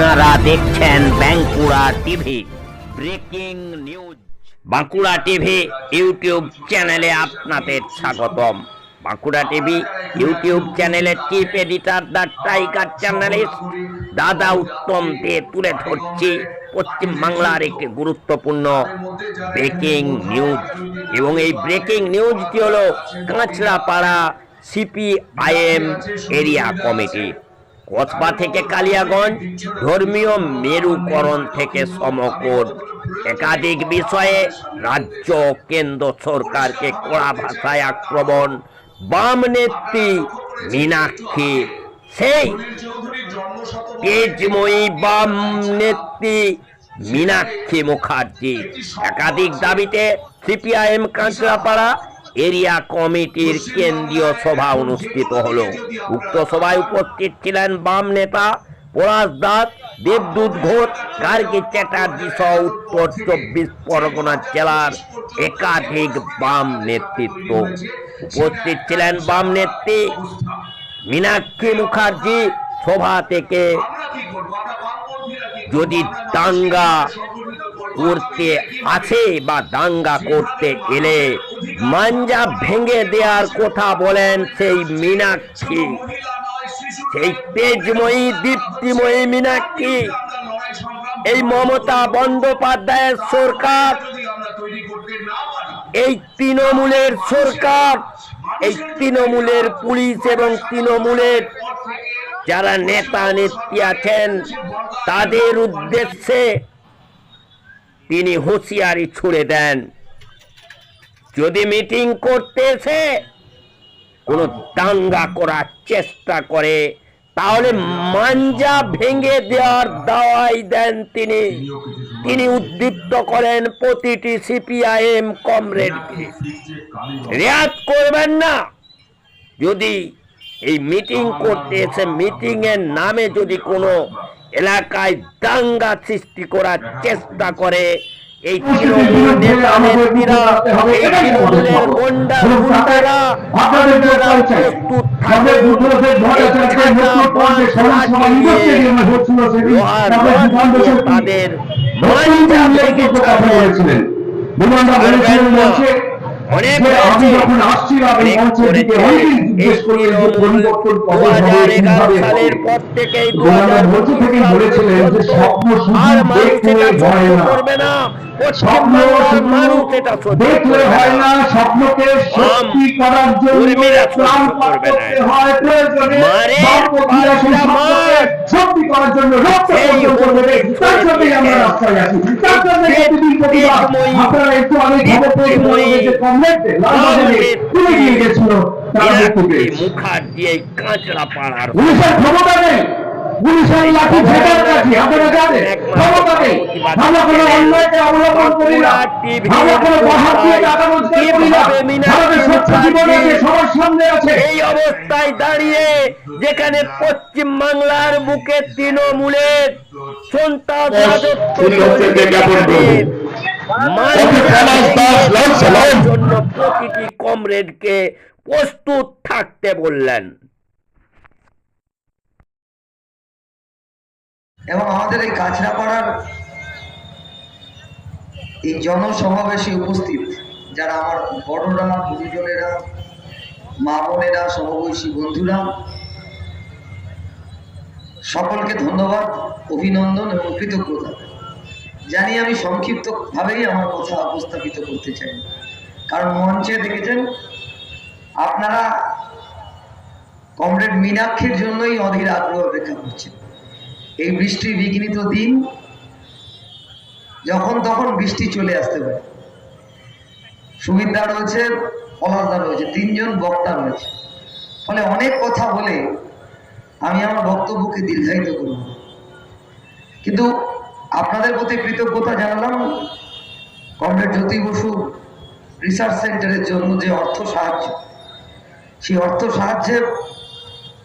আপনারা দেখছেন Bankura TV, breaking news. Bankura TV YouTube চ্যানেলে আপনাদের স্বাগতম। বাঁকুড়া টিভি ইউটিউব চ্যানেলের চিফ এডিটর দ্য টাইগার চ্যানেলিস্ট দাদা উত্তম দে তুলে ধরছি পশ্চিম বাংলার একটি গুরুত্বপূর্ণ ব্রেকিং নিউজ। এবং এই ব্রেকিং নিউজটি হলো Kanchrapara CPIM area committee. Kasba থেকে কালিয়াগঞ্জ ধর্মীয় মেরুকরণ থেকে সমকোট একাধিক বিষয়ে রাজ্য কেন্দ্র সরকারকে কড়া ভাষায় আক্রমণ, বাম নেত্রী মীনাক্ষী, সেই তেজময়ী বাম নেত্রী মীনাক্ষী মুখার্জি। একাধিক দাবিতে সিপিআইএম কাঁচরাপাড়া এরিয়া কমিটির কেন্দ্রীয় সভা অনুষ্ঠিত হলো। উক্ত সভায় উপস্থিত ছিলেন বাম নেতা পলাশ দাস দেবদূত ঘোষ গার্গী চ্যাটার্জি সহ উত্তর চব্বিশ পরগনা জেলার একাধিক বাম নেতৃত্ব। উপস্থিত ছিলেন বাম নেত্রী মীনাক্ষী মুখার্জি। সভা থেকে যদি দাঙ্গা করতে আছে বা দাঙ্গা করতে এলে মাঞ্জা ভেঙে দেওয়ার কথা বলেন সেই মীনাক্ষী। সেই তেজময়ী, দীপ্তিময়ী মীনাক্ষী। এই মমতা বন্দ্যোপাধ্যায়ের সরকার, এই তৃণমূলের সরকার, এই তৃণমূলের পুলিশ এবং তৃণমূলের যারা নেতা নেত্রী আছেন, তাদের উদ্দেশ্যে তিনি হুঁশিয়ারি ছুড়ে দেন। যদি মিটিং করতেছে, কোনো দাঙ্গা করার চেষ্টা করে, তাহলে মাঞ্জা ভেঙে দেওয়ার দাওয়াই দেন তিনি। তিনি উদ্দীপ্ত করেন প্রতিটি সিপিআইএম কমরেডকে। রেয়াত করবেন না। যদি এই মিটিং করতে এসে মিটিং এর নামে যদি কোনো এলাকায় দাঙ্গা সৃষ্টি করার চেষ্টা করে এই তাদের। অনেক সালের পর থেকেই দু হাজার বলেছিলেন যে স্বপ্ন আর মানুষ দেখলে এটা হয় সহ্য না। করবে না দেখলে হয় না স্বপ্নকে সত্যি করার জন্য। সত্যি করার জন্য রক্ত সেই পর্যন্ত দেবে হুমকি তার জন্যই আমরা রাস্তায় আছি। তার জন্য প্রতিদিন প্রতিবার আপনারা একটু তুলে নিয়ে গেছিল তারা পাড়ার পুলিশের ক্ষমতা নেই। পুলিশের লাঠি আপনারা জানেন ক্ষমতা নেই আমরা কোনো অন্যায়কে অবলম্বন করি না কোনো বাহার দিয়ে টাকা রোজগার করি না সত্য জীবনে যে সবার সামনে আছে এই অবস্থায় দাঁড়িয়ে যেখানে পশ্চিম বাংলার বুকে তৃণমূলের সন্তান। জন্য প্রতিটি কমরেডকে প্রস্তুত থাকতে বললেন। এবং আমাদের এই কাছড়াপাড়ার এই জনসমাবেশে উপস্থিত যারা আমার বড়রা, গুরুজনেরা, মা বোনেরা, সমবয়সী বন্ধুরা, সকলকে ধন্যবাদ, অভিনন্দন এবং কৃতজ্ঞতা। জানি আমি সংক্ষিপ্তভাবেই আমার কথা উপস্থাপিত করতে চাই। কারণ মঞ্চে দেখেছেন, আপনারা কমরেড মীনাক্ষীর জন্যই অধীর আগ্রহ অপেক্ষা করছেন। এই বৃষ্টি বিঘ্নিত দিন যখন তখন বৃষ্টি চলে আসতে পারে। সুবিধা রয়েছে, পলাশদা রয়েছে, তিনজন বক্তা রয়েছে। ফলে অনেক কথা বলে আমি আমার বক্তব্যকে দীর্ঘায়িত করব। কিন্তু আপনাদের প্রতি কৃতজ্ঞতা জানালাম কমরেড জ্যোতি বসু রিসার্চ সেন্টারের জন্য যে অর্থ সাহায্য। সেই অর্থ সাহায্যে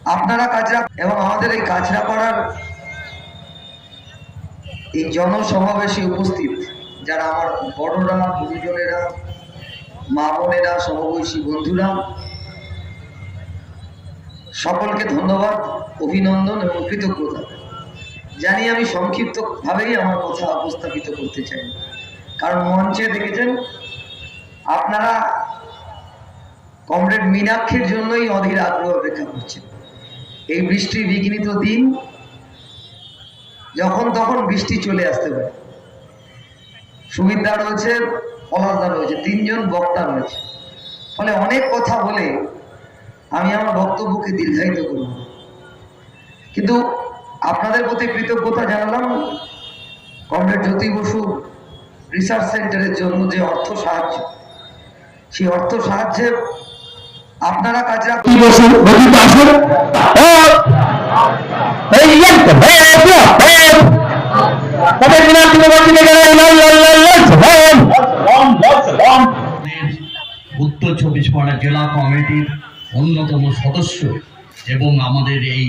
আপনারা কাজরা এবং আমাদের এই কাছড়াপাড়ার এই জনসমাবেশে উপস্থিত যারা আমার বড়রা, গুরুজনেরা, মা বোনেরা, সমবয়সী বন্ধুরা, সকলকে ধন্যবাদ, অভিনন্দন এবং কৃতজ্ঞতা। জানি আমি সংক্ষিপ্ত ভাবেই আমার কথা উপস্থাপিত করতে চাই। কারণ মঞ্চে দেখেছেন, আপনারা কমরেড মীনাক্ষীর জন্যই অধীর আগ্রহ অপেক্ষা করছেন। এই বৃষ্টি বিঘ্নিত দিন যখন তখন বৃষ্টি চলে আসতে পারে সুবিধা রয়েছে পলাশদা রয়েছে তিনজন বক্তা রয়েছে ফলে অনেক কথা বলে আমি আমার বক্তব্যকে দীর্ঘায়িত করব কিন্তু আপনাদের প্রতি কৃতজ্ঞতা জানালাম কমরেড জ্যোতি বসু রিসার্চ সেন্টারের জন্য যে অর্থ সাহায্য সেই অর্থ সাহায্যে আপনারা কাজে আসুন তবে বিনা তিনি বলতে গেলে উত্তর চব্বিশ পরগনা জেলা কমিটির অন্যতম সদস্য এবং আমাদের এই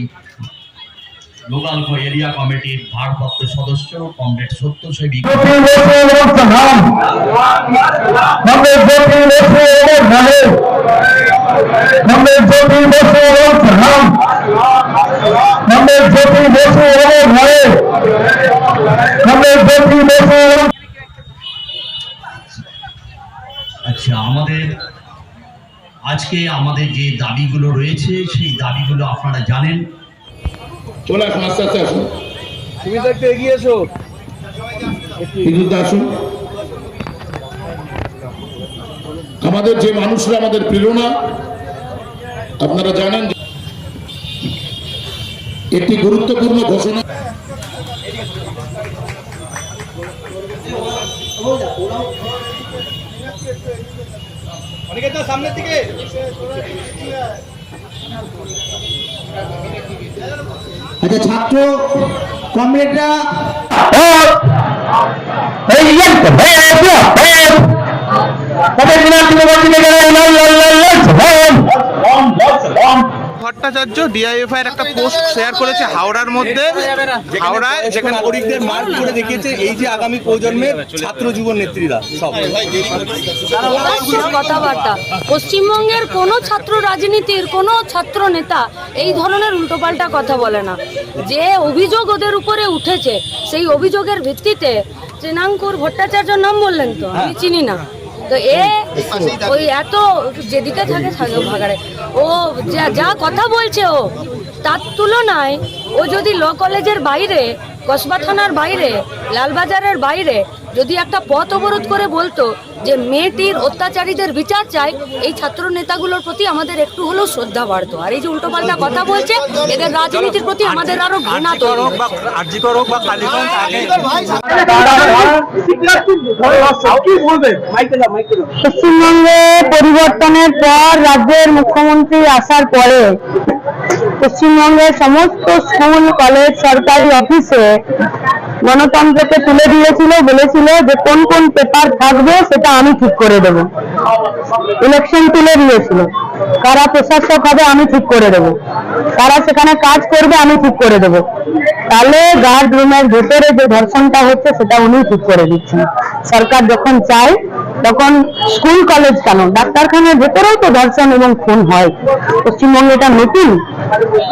লোকাল এরিয়া কমিটির ভারপ্রাপ্ত সদস্য কমরেড সত্যসেবী জ্যোতি বসু এবং ভালো আমাদের জ্যোতি বসু এবং সালাম আমাদের জ্যোতি বসু এবং ভালো আমাদের জ্যোতি বসু এবং আচ্ছা আমাদের আজকে আমাদের যে দাবিগুলো রয়েছে সেই দাবিগুলো আপনারা জানেন। চলে আসুন আস্তে আস্তে আসুন। হিজুরদা আসুন। আমাদের যে মানুষরা আমাদের প্রেরণা আপনারা জানেন একটি গুরুত্বপূর্ণ ঘোষণা। আচ্ছা ছাত্র কমরেডরা এই ইয়ান্ত ভাই আইয়া ভাই তবে বিনা তিনি বলতে ভট্টাচার্য ডিআইএফআই এর একটা পোস্ট শেয়ার করেছে হাওড়ার মধ্যে। হাওড়ায় যেখানে নাগরিকদের মার্ক করে দেখিয়েছে এই যে আগামী প্রজন্মের ছাত্র যুব নেত্রীরা, সব। কথাবার্তা। পশ্চিমবঙ্গের কোনো ছাত্র রাজনীতির কোনো ছাত্র নেতা এই ধরনের উল্টোপাল্টা কথা বলে না। যে অভিযোগ ওদের উপরে উঠেছে, সেই অভিযোগের ভিত্তিতে তৃণাঙ্কুর ভট্টাচার্যর নাম বললেন তো, আমি চিনি না। তো এ ওই এত যেদিকে থাকে থাকে ভাগাড়ে। ও যা কথা বলছে ও তার তুলনায় ও যদি ল কলেজের বাইরে কসবা থানার বাইরে লালবাজারের বাইরে যদি একটা পথ অবরোধ করে বলতো যে মেয়েটির অত্যাচারীদের বিচার চাই এই ছাত্র নেতাগুলোর প্রতি আমাদের একটু হলেও শ্রদ্ধা বাড়তো। আর এই যে উল্টোপাল্টা কথা বলছে এদের রাজনীতির প্রতি আমাদের আরও ঘৃণা পশ্চিমবঙ্গে পরিবর্তনের পর রাজ্যের মুখ্যমন্ত্রী আসার পরে পশ্চিমবঙ্গের সমস্ত স্কুল, কলেজ, সরকারি অফিসে গণতন্ত্রকে তুলে দিয়েছিল, বলেছিল যে কোন কোন পেপার থাকবে সেটা আমি ঠিক করে দেব। ইলেকশন তুলে দিয়েছিল। কারা প্রশাসক হবে আমি ঠিক করে দেব। কারা সেখানে কাজ করবে আমি ঠিক করে দেব। তাহলে গার্ড রুমের ভেতরে যে ধর্ষণটা হচ্ছে সেটা উনি ঠিক করে দিচ্ছেন। সরকার যখন চায়, তখন স্কুল, কলেজ কেন? ডাক্তারখানার ভেতরেও তো ধর্ষণ এবং খুন হয়। পশ্চিমবঙ্গে এটা নতুন।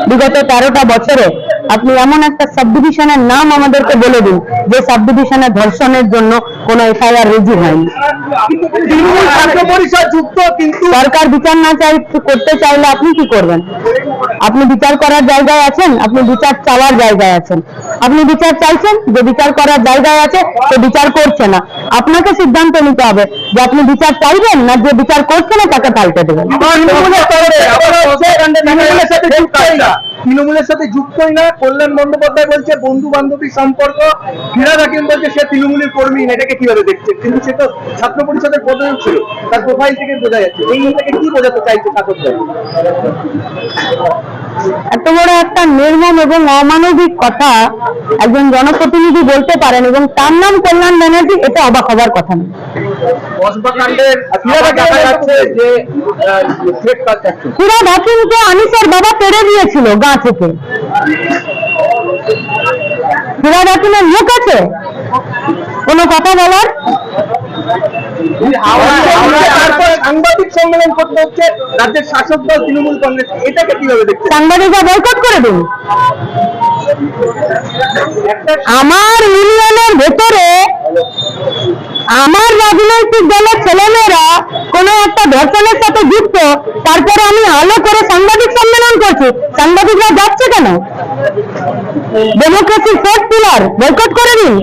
বিগত তেরোটা বছরে আপনি এমন একটা সাব ডিভিশনের নাম আমাদেরকে বলে দিন যে সাব ডিভিশনে ধর্ষণের জন্য কোনো এফআইআর রেজি হয়নি। সরকার বিচার না চাই করতে চাইলে আপনি কি করবেন? আপনি বিচার করার জায়গায় আছেন আপনি বিচার চাওয়ার জায়গায় আছেন। আপনি বিচার চাইছেন যে বিচার করার জায়গায় আছে তো বিচার করছে না। আপনাকে সিদ্ধান্ত নিতে হবে যে আপনি বিচার চাইবেন না যে বিচার করছে না তাকে পাল্টে দেবেন। তৃণমূলের সাথে যুক্তই না। কল্যাণ বন্দ্যোপাধ্যায় বলছে বন্ধু বান্ধবী সম্পর্ক। ফিরাদ হাকিম বলছে সে তৃণমূলের কর্মী এটাকে কীভাবে দেখছে? কিন্তু সে তো ছাত্র পরিষদের পদেও ছিল। তার প্রোফাইল থেকে বোঝা যাচ্ছে। এই থেকে কি বোঝাতে চাইছে শাসকদল এত বড় একটা নির্মম এবং অমানবিক কথা একজন জনপ্রতিনিধি বলতে পারেন এবং তার নাম কল্যাণ ব্যানার্জি এটা অবাক হবার কথা না। কসবাকাণ্ডের ফিরাদ হাকিমকে আনিসের বাবা কেড়ে দিয়েছিল গা থেকে। ফিরাদ হাকিমের মুখ আছে? কোনো কথা বলার? সাংবাদিক সম্মেলন করতে হচ্ছে রাজ্যের শাসক দল তৃণমূল কংগ্রেস এটাকে কীভাবে দেখছে সাংবাদিকরা বয়কট করে দিন। আমার ইউনিয়নের ভেতরে আমার রাজনৈতিক দলের ছেলেমেয়েরা কোন একটা ধর্ষণের সাথে যুক্ত, তারপরে আমি আলো করে সাংবাদিক সম্মেলন করছি। সাংবাদিকরা যাচ্ছে কেন? ডেমোক্রেসির ফোর্থ পিলার বয়কট করে দিন।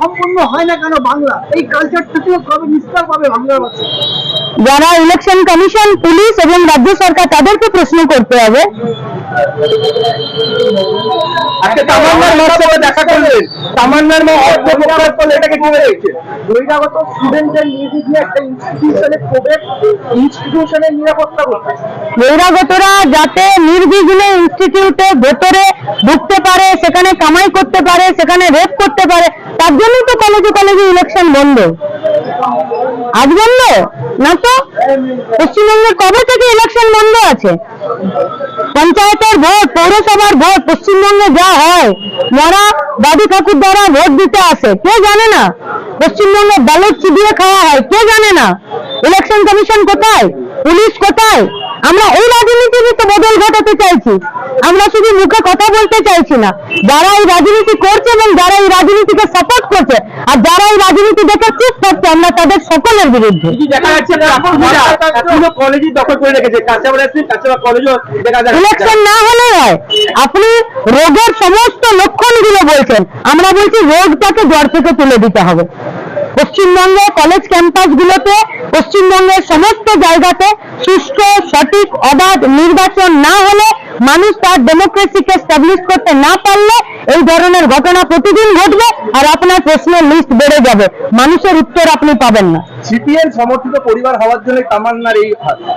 সম্পূর্ণ হয় না কেন বাংলা? এই কালচারটাকেও কবে নিস্তার পাবে বাংলার বাচ্চা যারা ইলেকশন কমিশন পুলিশ এবং রাজ্য সরকার তাদেরকে প্রশ্ন করতে হবে। আজকে তামান্নার মার সাথে দেখা করলেন তামান্নার মা অর্থ প্রকাশ করলে এটাকে কীভাবে দেখছে বহিরাগত স্টুডেন্টদের নির্বিঘ্নে একটা ইনস্টিটিউশনে প্রবেশ ইনস্টিটিউশনের নিরাপত্তা করতে বহিরাগতরা যাতে নির্বিঘ্নে ইনস্টিটিউটে ভেতরে ঢুকতে পারে সেখানে কামাই করতে পারে সেখানে রেপ করতে পারে, তার জন্যই তো কলেজে কলেজে ইলেকশন বন্ধ। আজ বন্ধ? না তো? পশ্চিমবঙ্গে কবে থেকে ইলেকশন বন্ধ আছে? পঞ্চায়েতের ভোট, পৌরসভার ভোট, পশ্চিমবঙ্গে যা হয়, যারা দাদু ঠাকুর দ্বারা ভোট দিতে আসে, কে জানে না? পশ্চিমবঙ্গে ব্যালট চিবিয়ে খাওয়া হয়, কে জানে না? ইলেকশন কমিশন কোথায়? পুলিশ কোথায়? আমরা এই রাজনীতির তো বদল ঘটাতে চাইছি। আমরা শুধু মুখে কথা বলতে চাইছি না। যারা এই রাজনীতি করছে এবং যারা এই রাজনীতিকে সাপোর্ট করছে আর যারা এই রাজনীতি দেখে চুপ করছে আমরা তাদের সকলের বিরুদ্ধে। ইলেকশন না হলে হয় আপনি রোগের সমস্ত লক্ষণগুলো বলছেন। আমরা বলছি রোগটাকে জ্বর থেকে তুলে দিতে হবে। পশ্চিমবঙ্গে কলেজ ক্যাম্পাসগুলোতে পশ্চিমবঙ্গের সমস্ত জায়গাতে সুষ্ঠু সঠিক অবাধ নির্বাচন না হলে মানুষ তার ডেমোক্রেসিকে স্টাবলিশ করতে না পারলে এই ধরনের ঘটনা প্রতিদিন ঘটবে আর আপনার প্রশ্নের লিস্ট বেড়ে যাবে। মানুষের উত্তর আপনি পাবেন না। সিপিএম সমর্থিত পরিবার হওয়ার জন্য তামান্নার এই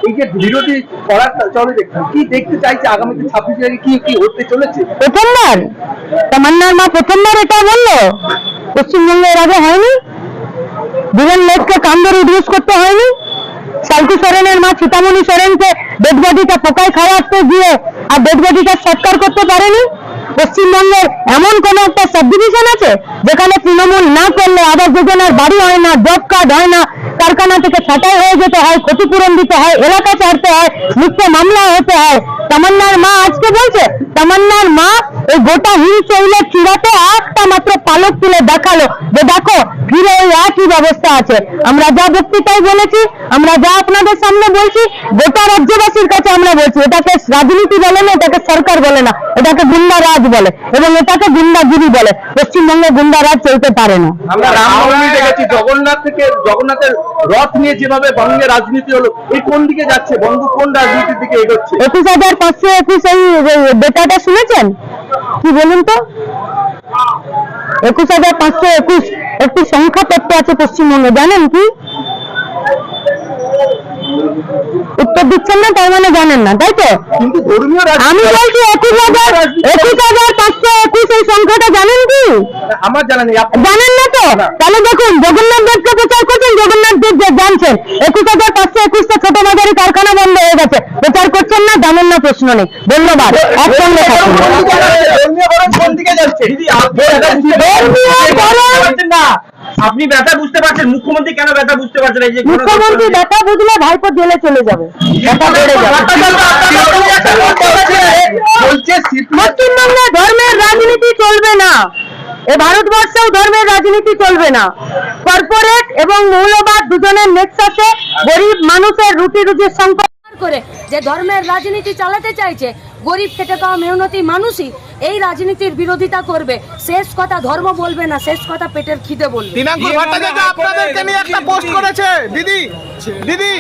এই যে বিরোধী করার চলে দেখছেন কি দেখতে চাইছে আগামীতে ছাব্বিশ তারিখে? কি কি হতে চলেছে? প্রথমবার? তামান্নার মা প্রথমবার এটা বলল? পশ্চিমবঙ্গে এর আগে হয়নি? বীরেন লেককে কান ধরে করতে হয়নি? সালকু সোরেনের মা সীতামণি সোরেনকে বডিটা পোকায় খাওয়াতে গিয়ে আর ডেড সৎকার করতে পারেনি? পশ্চিমবঙ্গের এমন কোন একটা সাব ডিভিশন আছে যেখানে তৃণমূল না করলে আবাস যোজনার বাড়ি হয় না জব কার্ড হয় না, কারখানা থেকে ছাঁটাই হয়ে যেতে হয়, ক্ষতিপূরণ দিতে হয়, এলাকা ছাড়তে হয় মিথ্যে মামলা হতে হয়। তামান্নার মা আজকে বলছে, তামান্নার মা এই গোটা হিল চৌলের চূড়াতে একটা মাত্র পালক তুলে দেখাল যে দেখো ঘিরে ওই একই ব্যবস্থা আছে। আমরা যা বক্তৃতায় বলেছি আমরা যা আপনাদের সামনে বলছি গোটা রাজ্যবাসীর কাছে আমরা বলছি এটাকে রাজনীতি বলে না এটাকে সরকার বলে না এটাকে গুন্ডা রাজ বলে এবং এটাকে গুন্ডাগিরি বলে। পশ্চিমবঙ্গে গুন্ডা রাজ চলতে পারে না। আমরা রামনবমী দেখেছি জগন্নাথ থেকে জগন্নাথের রথ নিয়ে যেভাবে বঙ্গে রাজনীতি হলো এই কোন দিকে যাচ্ছে? বঙ্গ কোন রাজনীতির দিকে এগোচ্ছে? একুশ হাজার পাঁচশো একুশ এই ডেটাটা শুনেছেন? কি বলুন তো? একুশ হাজার পাঁচশো একুশ একটি সংখ্যা তত্ত্ব আছে পশ্চিমবঙ্গে জানেন কি উত্তর দিচ্ছেন না তার মানে জানেন না তাই তো আমি বলছি একুশ হাজার একুশ হাজার পাঁচশো একুশ এই সংখ্যাটা জানেন কি আমার জানা নেই জানেন না তো তাহলে দেখুন জগন্নাথ দেবকে প্রচার করছেন জগন্নাথ দেব যে জানছেন একুশ হাজার পাঁচশো একুশটা ছোট মাঝারি কারখানা বন্ধ হয়ে গেছে প্রচার করছেন না জানেন না প্রশ্ন নেই ধন্যবাদ একসঙ্গে থাকুন আপনি ব্যথা বুঝতে পারছেন মুখ্যমন্ত্রী কেন ব্যথা বুঝতে পারছেন এই যে মুখ্যমন্ত্রী ব্যথা বুঝলে ভাইপো জেলে চলে যাবে। ব্যথা বেড়ে যাবে। পশ্চিমবঙ্গে ধর্মের রাজনীতি চলবে না। এ ভারতবর্ষেও ধর্মের রাজনীতি চলবে না। কর্পোরেট এবং মৌলবাদ দুজনের নেক্সাসে গরিব মানুষের রুটি রুটির সংকট। করে যে ধর্মের রাজনীতি চালাতে চাইছে গরিব খেটে খাওয়া মেহনতি মানুষই। এই রাজনীতির বিরোধিতা করবে। শেষ কথা ধর্ম বলবে না শেষ কথা পেটের খিদে বলবে। দিনাঙ্কুর ভট্টাচার্য আপনাদেরকে নিয়ে একটা পোস্ট করেছে দিদি দিদি।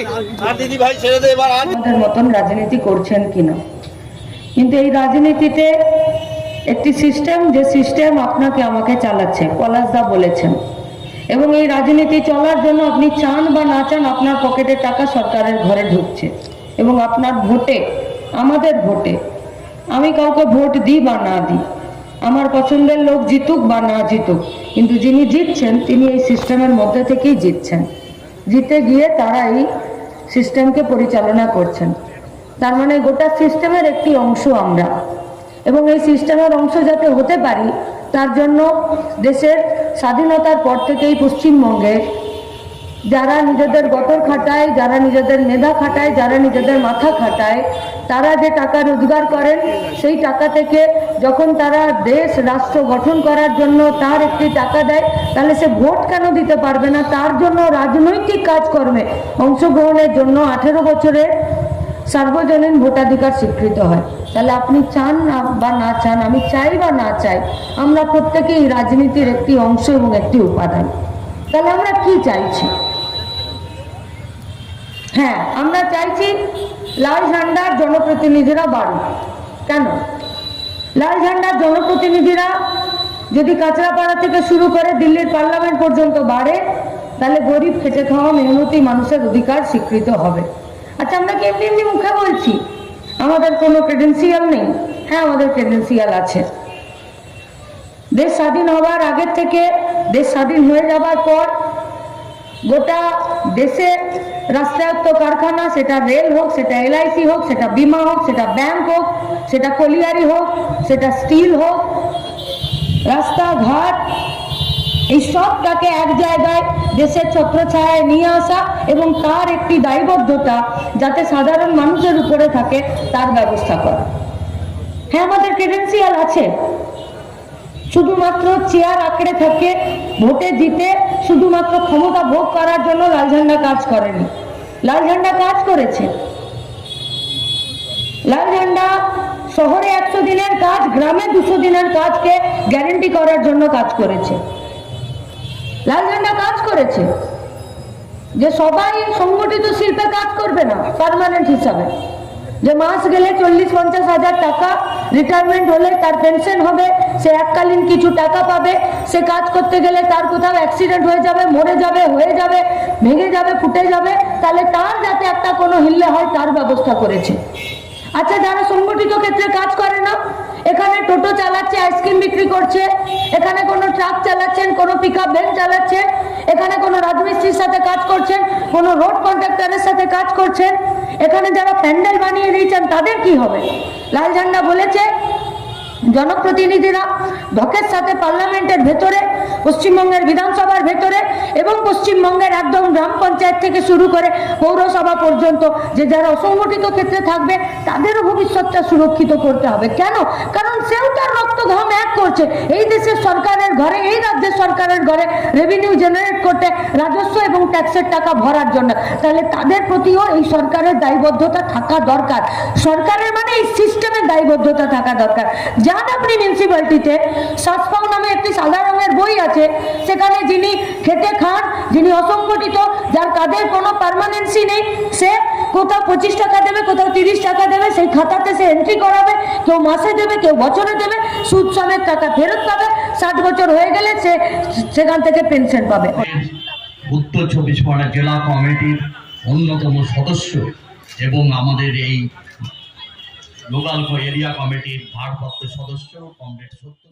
আমাদের মতন রাজনীতি করছেন কিনা? কিন্তু এই রাজনীতিতে একটি সিস্টেম যে সিস্টেম আপনাকে আমাকে চালাচ্ছে পলাশদা বলেছেন। এবং এই রাজনীতি চলার জন্য আপনি চান বা না চান আপনার পকেটের টাকা সরকারের ঘরে ঢুকছে। এবং আপনার ভোটে আমাদের ভোটে আমি কাউকে ভোট দিই বা না দিই। আমার পছন্দের লোক জিতুক বা না জিতুক, কিন্তু যিনি জিতছেন, তিনি এই সিস্টেমের মধ্যে থেকেই জিতছেন। জিতে গিয়ে তারা এই সিস্টেমকে পরিচালনা করছেন। তার মানে গোটা সিস্টেমের একটি অংশ আমরা। এবং এই সিস্টেমের অংশ যাতে হতে পারি, তার জন্য দেশের স্বাধীনতার পর থেকেই পশ্চিমবঙ্গে যারা নিজেদের গতর খাটায়, যারা নিজেদের মেধা খাটায়, যারা নিজেদের মাথা খাটায়, তারা যে টাকা রোজগার করেন, সেই টাকা থেকে যখন তারা দেশ, রাষ্ট্র গঠন করার জন্য তার একটি টাকা দেয়, তাহলে সে ভোট কেন দিতে পারবে না? তার জন্য রাজনৈতিক কাজকর্মে অংশগ্রহণের জন্য আঠেরো বছরের সার্বজনীন ভোটাধিকার স্বীকৃত হয়। তাহলে আপনি চান না বা না চান, আমি চাই বা না চাই, আমরা প্রত্যেকেই রাজনীতির একটি অংশ এবং একটি উপাদান। তাহলে আমরা কি চাইছি? হ্যাঁ আমরা চাইছি লাল ঝান্ডার জনপ্রতিনিধিরা বাড়ুক। কেন? লাল ঝান্ডার জনপ্রতিনিধিরা যদি কাঁচরাপাড়া থেকে শুরু করে দিল্লির পার্লামেন্ট পর্যন্ত বাড়ে, তাহলে গরিব, খেটে খাওয়া, মেহনতি মানুষের অধিকার স্বীকৃত হবে। আচ্ছা আমরা কি এমনি এমনি মুখে বলছি? আমাদের কোনো ক্রেডেন্সিয়াল নেই। হ্যাঁ আমাদের ক্রেডেন্সিয়াল আছে। দেশ স্বাধীন হওয়ার আগের থেকে, দেশ স্বাধীন হয়ে যাবার পর গোটা দেশে রাষ্ট্রায়ত্ত কারখানা, সেটা রেল হোক, সেটা এলআইসি হোক, সেটা বিমা হোক, সেটা ব্যাংক হোক, সেটা কলিয়ারি হোক, সেটা স্টিল হোক, রাস্তাঘাট, এই সবটাকে এক জায়গায় দেশের ছত্রছায়ায় নিয়ে আসা এবং তার একটি দায়বদ্ধতা যাতে সাধারণ মানুষের উপরে থাকে, তার ব্যবস্থা করা। হ্যাঁ আমাদের ক্রেডেন্সিয়াল আছে। শুধুমাত্র চেয়ার আঁকড়ে থাকে, ভোটে জিতে শুধুমাত্র ক্ষমতা ভোগ করার জন্য লাল ঝান্ডা কাজ করেনি। লাল ঝান্ডা কাজ করেছে। লাল ঝান্ডা শহরে একশো দিনের কাজ, গ্রামে দুশো দিনের কাজকে গ্যারেন্টি করার জন্য কাজ করেছে। লাল ঝান্ডা কাজ করেছে। যে সবাই সংগঠিত শিল্পে কাজ করবে না পারমানেন্ট হিসাবে। যে মাস গেলে চল্লিশ, পঞ্চাশ হাজার টাকা রিটায়ারমেন্ট হলে তার পেনশন হবে সে এককালীন কিছু টাকা পাবে, সে কাজ করতে গেলে তার কোথাও অ্যাক্সিডেন্ট হয়ে যাবে, মরে যাবে, হয়ে যাবে, ভেঙে যাবে, ফুটে যাবে, তাহলে তার যাতে একটা কোনো হিল্লে হয়, তার ব্যবস্থা করেছে। আচ্ছা যারা সংগঠিত ক্ষেত্রে কাজ করে না, এখানে টোটো চালাচ্ছে, আইসক্রিম বিক্রি করছে, এখানে কোনো ট্রাক চালাচ্ছেন, কোনো পিক আপ ভ্যান চালাচ্ছেন, এখানে কোনো রাজমিস্ত্রির সাথে কাজ করছেন, কোনো রোড কন্ট্রাক্টরের সাথে কাজ করছেন, এখানে যারা প্যান্ডেল বানিয়ে দিয়েছেন, তাদের কি হবে? লাল ঝান্ডা বলেছে জনপ্রতিনিধিরা ধকের সাথে পার্লামেন্টের ভেতরে পশ্চিমবঙ্গের বিধানসভার ভেতরে এবং পশ্চিমবঙ্গের একদম গ্রাম পঞ্চায়েত থেকে শুরু করে পৌরসভা পর্যন্ত যে যারা অসংগঠিত ক্ষেত্রে থাকবে, তাদেরও ভবিষ্যৎটা সুরক্ষিত করতে হবে। কেন? কারণ সেও তার রক্ত ঘাম এক করছে। এই দেশের সরকারের ঘরে, এই রাজ্যের সরকারের ঘরে রেভিনিউ জেনারেট করতে রাজস্ব এবং ট্যাক্সের টাকা ভরার জন্য। তাহলে তাদের প্রতিও এই সরকারের দায়বদ্ধতা থাকা দরকার। সরকারের মানে এই সিস্টেমের দায়বদ্ধতা থাকা দরকার। আপনি মিউনিসিপ্যালিটিতে সাসপাও নামে একটি সাদা রঙের বই আছে। সেখানে যিনি খেটে খান, যিনি অসংগঠিত, যার কাদের কোনো পার্মানেন্সি নেই, সে কোথাও পঁচিশ টাকা দেবে, কোথাও তিরিশ টাকা দেবে, সেই খাতাতে সে এন্ট্রি করাবে, কেউ মাসে দেবে, কেউ বছরে দেবে, সুদ সমেত টাকা ফেরত পাবে, ষাট বছর হয়ে গেলে সে সেখান থেকে পেনশন পাবে। উত্তর চব্বিশ পরগনা জেলা কমিটির অন্যতম সদস্য এবং আমাদের এই লোকাল এরিয়া কমিটির ভারপ্রাপ্ত সদস্য কমরেড সত্য